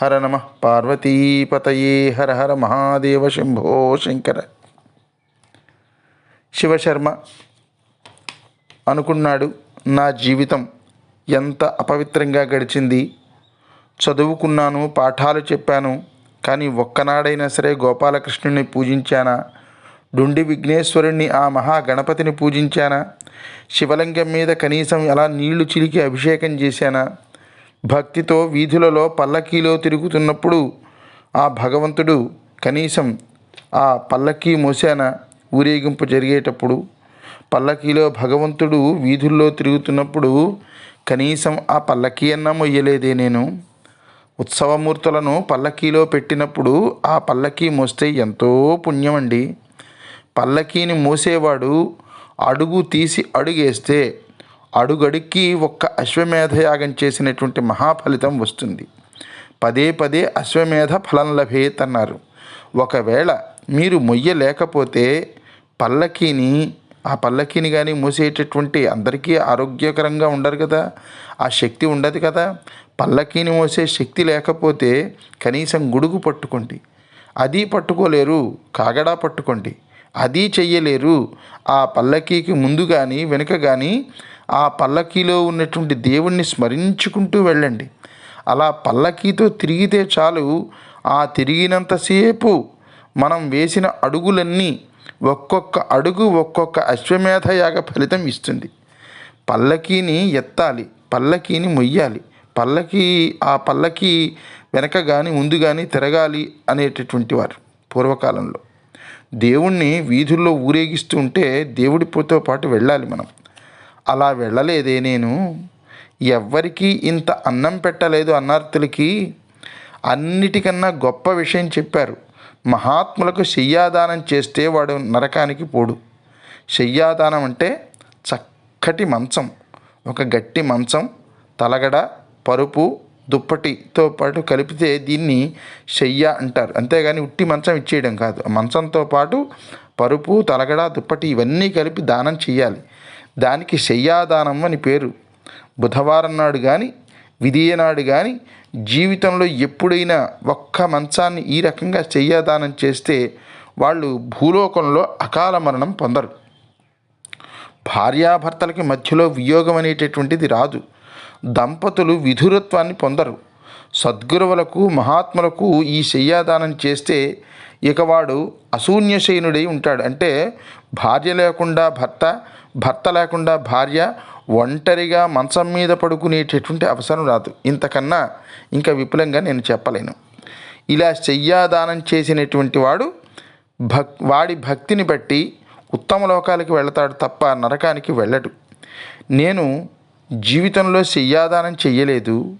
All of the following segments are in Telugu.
హర నమ పార్వతీపతయే హర హర మహాదేవ శంభో శంకర. శివశర్మ అనుకున్నాడు నా జీవితం ఎంత అపవిత్రంగా గడిచింది. చదువుకున్నాను పాఠాలు చెప్పాను కానీ ఒక్కనాడైనా సరే గోపాలకృష్ణుని పూజించానా? డుండి విఘ్నేశ్వరుణ్ణి ఆ మహాగణపతిని పూజించానా? శివలింగం మీద కనీసం ఎలా నీళ్ళు చిలికి అభిషేకం చేశానా? భక్తితో వీధులలో పల్లకీలో తిరుగుతున్నప్పుడు ఆ భగవంతుడు కనీసం ఆ పల్లకీ మోసాన ఊరేగింపు జరిగేటప్పుడు పల్లకీలో భగవంతుడు వీధుల్లో తిరుగుతున్నప్పుడు కనీసం ఆ పల్లకీ అన్న మొయ్యలేదే నేను. ఉత్సవమూర్తులను పల్లకీలో పెట్టినప్పుడు ఆ పల్లకీ మోస్తే ఎంతో పుణ్యం అండి పల్లకీని మోసేవాడు అడుగు తీసి అడుగేస్తే అడుగడుక్కి ఒక్క అశ్వమేధయాగం చేసినటువంటి మహాఫలితం వస్తుంది. పదే పదే అశ్వమేధ ఫలం లభేత్ అన్నారు ఒకవేళ మీరు మొయ్యలేకపోతే పల్లకీని ఆ పల్లకీని కానీ మోసేటటువంటి అందరికీ ఆరోగ్యకరంగా ఉండరు కదా. ఆ శక్తి ఉండదు కదా. పల్లకీని మోసే శక్తి లేకపోతే కనీసం గుడుగు పట్టుకోండి. అది పట్టుకోలేరు కాగడా పట్టుకోండి. అది చెయ్యలేరు. ఆ పల్లకీకి ముందు కానీ వెనుక కానీ ఆ పల్లకీలో ఉన్నటువంటి దేవుణ్ణి స్మరించుకుంటూ వెళ్ళండి. అలా పల్లకీతో తిరిగితే చాలు. ఆ తిరిగినంతసేపు మనం వేసిన అడుగులన్నీ ఒక్కొక్క అడుగు ఒక్కొక్క అశ్వమేధయాగ ఫలితం ఇస్తుంది. పల్లకీని ఎత్తాలి పల్లకీని మొయ్యాలి పల్లకి ఆ పల్లకి వెనక కానీ ముందు కానీ తిరగాలి అనేటటువంటి వారు పూర్వకాలంలో. దేవుణ్ణి వీధుల్లో ఊరేగిస్తూ ఉంటే దేవుడితో పాటు వెళ్ళాలి మనం. అలా వెళ్ళలేదే నేను. ఎవ్వరికీ ఇంత అన్నం పెట్టలేదు అన్నార్థులకి అన్నిటికన్నా గొప్ప విషయం చెప్పారు. మహాత్ములకు శయ్యాదానం చేస్తే వాడు నరకానికి పోడు. శయ్యాదానం అంటే చక్కటి మంచం ఒక గట్టి మంచం తలగడ పరుపు దుప్పటితో పాటు కలిపితే దీన్ని శయ్య అంటారు. అంతేగాని ఉట్టి మంచం ఇచ్చేయడం కాదు. మంచంతో పాటు పరుపు తలగడ దుప్పటి ఇవన్నీ కలిపి దానం చేయాలి. దానికి శయ్యాదానం అని పేరు. బుధవారం నాడు కానీ విధియనాడు కానీ జీవితంలో ఎప్పుడైనా ఒక్క మంచాన్ని ఈ రకంగా శయ్యాదానం చేస్తే వాళ్ళు భూలోకంలో అకాల మరణం పొందరు. భార్యాభర్తలకి మధ్యలో వియోగం అనేటటువంటిది రాదు. దంపతులు విధురత్వాన్ని పొందరు. సద్గురువులకు మహాత్ములకు ఈ శయ్యాదానం చేస్తే ఇక వాడు అశూన్యశయనుడై ఉంటాడు. అంటే భార్య లేకుండా భర్త భర్త లేకుండా భార్య ఒంటరిగా మంచం మీద పడుకునేటటువంటి అవసరం రాదు. ఇంతకన్నా ఇంకా విపులంగా నేను చెప్పలేను. ఇలా శయ్యాదానం చేసినటువంటి వాడు భక్ వాడి భక్తిని బట్టి ఉత్తమ లోకాలకి వెళతాడు తప్ప నరకానికి వెళ్ళడు. నేను జీవితంలో శయ్యాదానం చెయ్యలేదు.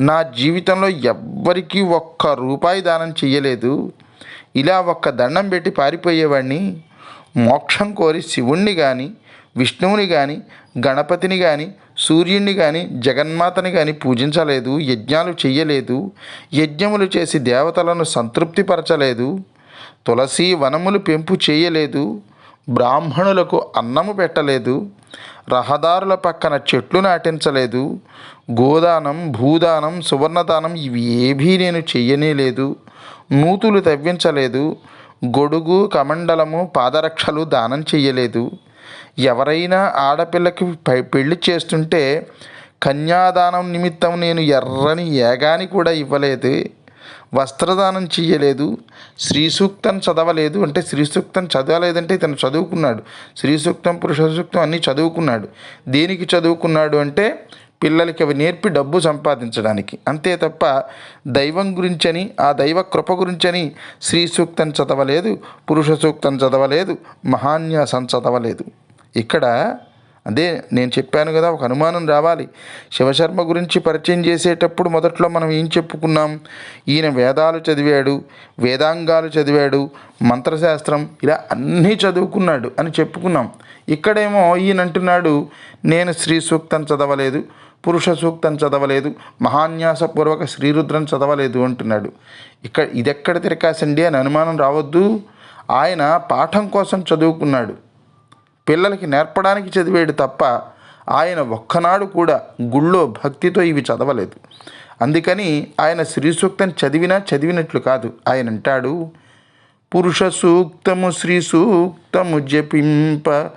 నా జీవితంలో ఎవ్వరికీ ఒక్క రూపాయి దానం చెయ్యలేదు. ఇలా ఒక్క దండం పెట్టి పారిపోయేవాడిని మోక్షం కోరి శివుణ్ణి కానీ విష్ణువుని కానీ గణపతిని కానీ సూర్యుడిని కానీ జగన్మాతని కానీ పూజించలేదు యజ్ఞాలు చెయ్యలేదు యజ్ఞములు చేసి దేవతలను సంతృప్తిపరచలేదు తులసి వనములు పెంపు చేయలేదు బ్రాహ్మణులకు అన్నము పెట్టలేదు రహదారుల పక్కన చెట్లు నాటించలేదు గోదానం భూదానం సువర్ణదానం ఇవి ఏవీ నేను చెయ్యనే లేదు నూతులు తవ్వించలేదు గొడుగు కమండలము పాదరక్షలు దానం చెయ్యలేదు. ఎవరైనా ఆడపిల్లకి పెళ్ళి చేస్తుంటే కన్యాదానం నిమిత్తం నేను ఎర్రని ఏగాని కూడా ఇవ్వలేదు వస్త్రదానం చెయ్యలేదు శ్రీ సూక్తం చదవలేదు అంటే శ్రీ సూక్తం చదవలేదంటే ఇతను చదువుకున్నాడు. శ్రీ సూక్తం పురుష సూక్తం అన్నీ చదువుకున్నాడు. దేనికి చదువుకున్నాడు అంటే పిల్లలకి అవి నేర్పి డబ్బు సంపాదించడానికి. అంతే తప్ప దైవం గురించని ఆ దైవ కృప గురించని శ్రీ సూక్తం చదవలేదు పురుష సూక్తం చదవలేదు మహాన్యాసం చదవలేదు. ఇక్కడ అదే నేను చెప్పాను కదా ఒక అనుమానం రావాలి. శివశర్మ గురించి పరిచయం చేసేటప్పుడు మొదట్లో మనం ఏం చెప్పుకున్నాం? ఈయన వేదాలు చదివాడు వేదాంగాలు చదివాడు మంత్రశాస్త్రం ఇలా అన్నీ చదువుకున్నాడు అని చెప్పుకున్నాం. ఇక్కడేమో ఈయన అంటున్నాడు నేను శ్రీ సూక్తం చదవలేదు పురుష సూక్తం చదవలేదు మహాన్యాసపూర్వక శ్రీరుద్రం చదవలేదు అంటున్నాడు. ఇక్కడ ఇదెక్కడ తిరకాసండి అని అనుమానం రావద్దు. ఆయన పాఠం కోసం చదువుకున్నాడు. పిల్లలకి నేర్పడానికి చదివాడు తప్ప ఆయన ఒక్కనాడు కూడా గుళ్ళో భక్తితో ఇవి చదవలేదు. అందుకని ఆయన శ్రీ సూక్తం చదివినా చదివినట్లు కాదు. ఆయన అంటాడు పురుష సూక్తము శ్రీ సూక్తము జపింప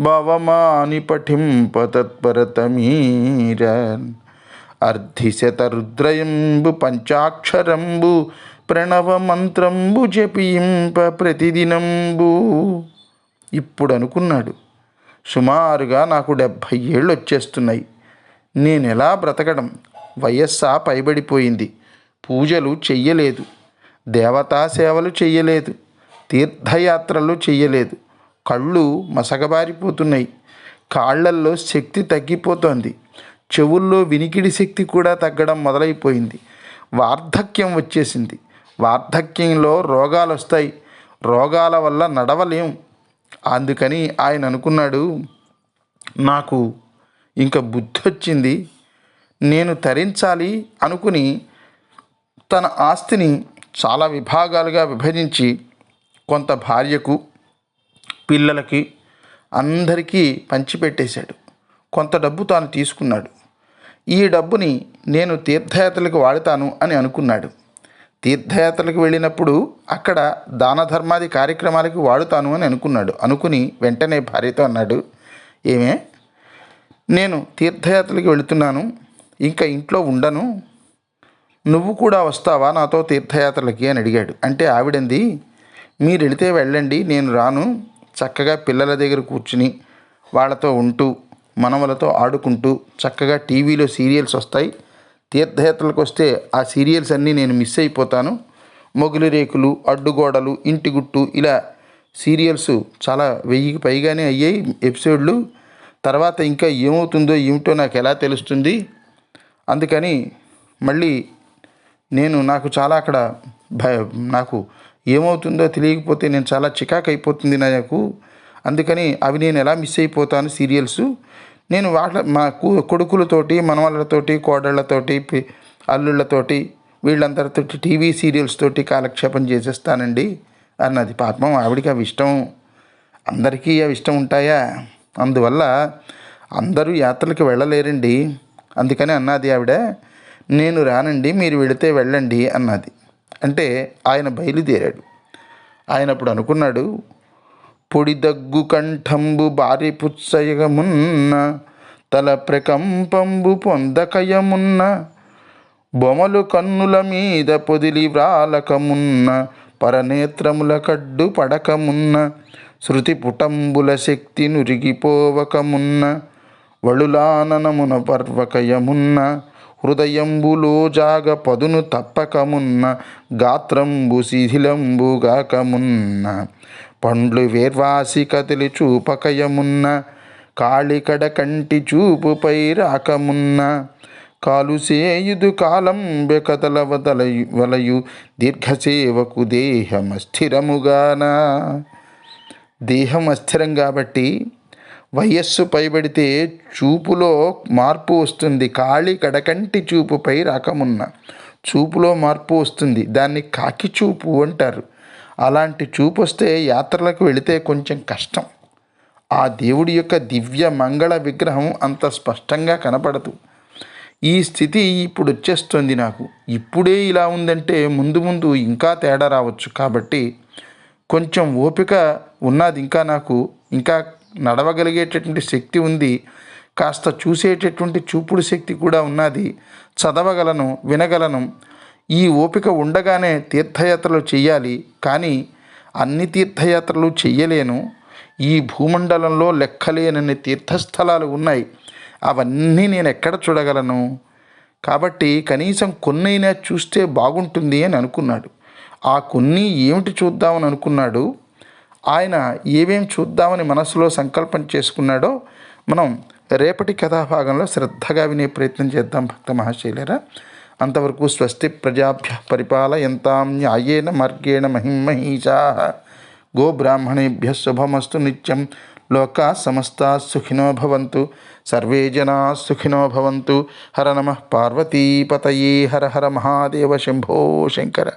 భవమాని పఠింప తత్పరతమీర అర్ధిశత రుద్రయంబు పంచాక్షరంబు ప్రణవ మంత్రంబు జపింప ప్రతిదినంబు ఇప్పుడు అనుకున్నాడు సుమారుగా నాకు డెబ్భై ఏళ్ళు వచ్చేస్తున్నాయి నేను ఎలా బ్రతకడం? వయస్సా పైబడిపోయింది. పూజలు చెయ్యలేదు. దేవతా సేవలు చెయ్యలేదు. తీర్థయాత్రలు చెయ్యలేదు. కళ్ళు మసగబారిపోతున్నాయి కాళ్ళల్లో శక్తి తగ్గిపోతోంది. చెవుల్లో వినికిడి శక్తి కూడా తగ్గడం మొదలైపోయింది. వార్ధక్యం వచ్చేసింది. వార్ధక్యంలో రోగాలు వస్తాయి రోగాల వల్ల నడవలేం. అందుకని ఆయన అనుకున్నాడు నాకు ఇంకా బుద్ధి వచ్చింది నేను తరించాలి అనుకుని తన ఆస్తిని చాలా విభాగాలుగా విభజించి కొంత భార్యకు పిల్లలకి అందరికీ పంచిపెట్టేశాడు. కొంత డబ్బు తాను తీసుకున్నాడు. ఈ డబ్బుని నేను తీర్థయాత్రలకు వాడతాను అని అనుకున్నాడు. తీర్థయాత్రలకు వెళ్ళినప్పుడు అక్కడ దాన ధర్మాది కార్యక్రమాలకి వాడుతాను అని అనుకున్నాడు. అనుకుని వెంటనే భార్యతో అన్నాడు ఏమే? నేను తీర్థయాత్రలకు వెళుతున్నాను. ఇంకా ఇంట్లో ఉండను. నువ్వు కూడా వస్తావా నాతో తీర్థయాత్రలకి? అని అడిగాడు. అంటే ఆవిడంది మీరు వెళితే వెళ్ళండి నేను రాను. చక్కగా పిల్లల దగ్గర కూర్చుని వాళ్ళతో ఉంటూ మనవలతో ఆడుకుంటూ చక్కగా టీవీలో సీరియల్స్ వస్తాయి. తీర్థయాత్రలకు వస్తే ఆ సీరియల్స్ అన్నీ నేను మిస్ అయిపోతాను. మొగులు రేకులు అడ్డుగోడలు ఇంటి గుట్టు ఇలా సీరియల్స్ చాలా వెయ్యికి పైగానే అయ్యాయి ఎపిసోడ్లు. తర్వాత ఇంకా ఏమవుతుందో ఏమిటో నాకు ఎలా తెలుస్తుంది? అందుకని మళ్ళీ నేను నాకు చాలా అక్కడ భయ నాకు ఏమవుతుందో తెలియకపోతే నేను చాలా చికాకు అయిపోతుంది నాకు అందుకని అవి నేను ఎలా మిస్ అయిపోతాను సీరియల్స్? నేను వాళ్ళ మా కు- కొడుకులతోటి మనవాళ్ళతోటి కోడళ్ళతోటి అల్లుళ్ళతోటి వీళ్ళందరితో టీవీ సీరియల్స్ తోటి కాలక్షేపం చేసేస్తానండి అన్నది. పాపం ఆవిడికి అవి ఇష్టం. అందరికీ అవి ఇష్టం ఉంటాయా? అందువల్ల అందరూ యాత్రలకు వెళ్ళలేరండి. అందుకని అన్నది ఆవిడ. నేను రానండి మీరు వెళితే వెళ్ళండి అన్నది. అంటే ఆయన బయలుదేరాడు. ఆయన అప్పుడు అనుకున్నాడు పొడి దగ్గు కంఠంబు భారీ పుత్సయగమున్న తల ప్రకంపంబు పొందకయమున్న బొమలు కన్నుల మీద పొదిలి వ్రాలకమున్న పరనేత్రముల కడ్డు పడకమున్న శృతి పుటంబుల శక్తి నురిగిపోవకమున్న వళులాననమున పర్వకయమున్న హృదయంబులో జాగ పదును తప్పకమున్న గాత్రంబు శిథిలంబుగాకమున్న పండ్లు వేర్వాసి కదిలి చూపకయమున్న కాళికడ కంటి చూపుపై రాకమున్న. కాలుసేయుదు కాలం బెకతల వలయు దీర్ఘసేవకు దేహమస్థిరముగాన. దేహం అస్థిరం కాబట్టి వయస్సు పైబడితే చూపులో మార్పు వస్తుంది. కాళి కడకంటి చూపుపై రాకమున్న చూపులో మార్పు వస్తుంది. దాన్ని కాకి చూపు అంటారు. అలాంటి చూపు వస్తే యాత్రలకు వెళితే కొంచెం కష్టం. ఆ దేవుడి యొక్క దివ్య మంగళ విగ్రహం అంత స్పష్టంగా కనపడదు. ఈ స్థితి ఇప్పుడు వచ్చేస్తుంది నాకు. ఇప్పుడే ఇలా ఉందంటే ముందు ముందు ఇంకా తేడా రావచ్చు. కాబట్టి కొంచెం ఓపిక ఉన్నది ఇంకా నాకు. ఇంకా నడవగలిగేటటువంటి శక్తి ఉంది. కాస్త చూసేటటువంటి చూపుడు శక్తి కూడా ఉన్నది. చదవగలను వినగలను. ఈ ఓపిక ఉండగానే తీర్థయాత్రలు చేయాలి కానీ అన్ని తీర్థయాత్రలు చెయ్యలేను. ఈ భూమండలంలో లెక్కలేనన్ని తీర్థస్థలాలు ఉన్నాయి. అవన్నీ నేను ఎక్కడ చూడగలను? కాబట్టి కనీసం కొన్నైనా చూస్తే బాగుంటుంది అని అనుకున్నాడు. ఆ కొన్ని ఏమిటి చూద్దామని అనుకున్నాడు? ఆయన ఏమేం చూద్దామని మనసులో సంకల్పం చేసుకున్నాడో మనం రేపటి కథాభాగంలో శ్రద్ధగా వినే ప్రయత్నం చేద్దాం భక్త మహాశైలరా. అంతవరకు స్వస్తి ప్రజాభ్య పరిపాలయంతాం న్యాయేన మార్గేణ మహిమహీషా. గోబ్రాహ్మణేభ్య శుభమస్తు నిత్యం. లోకా సమస్త సుఖినో భవంతు. సర్వే జనా సుఖినో భవంతు. హర నమ పార్వతీపతయే. హర హర మహాదేవ శంభో శంకర.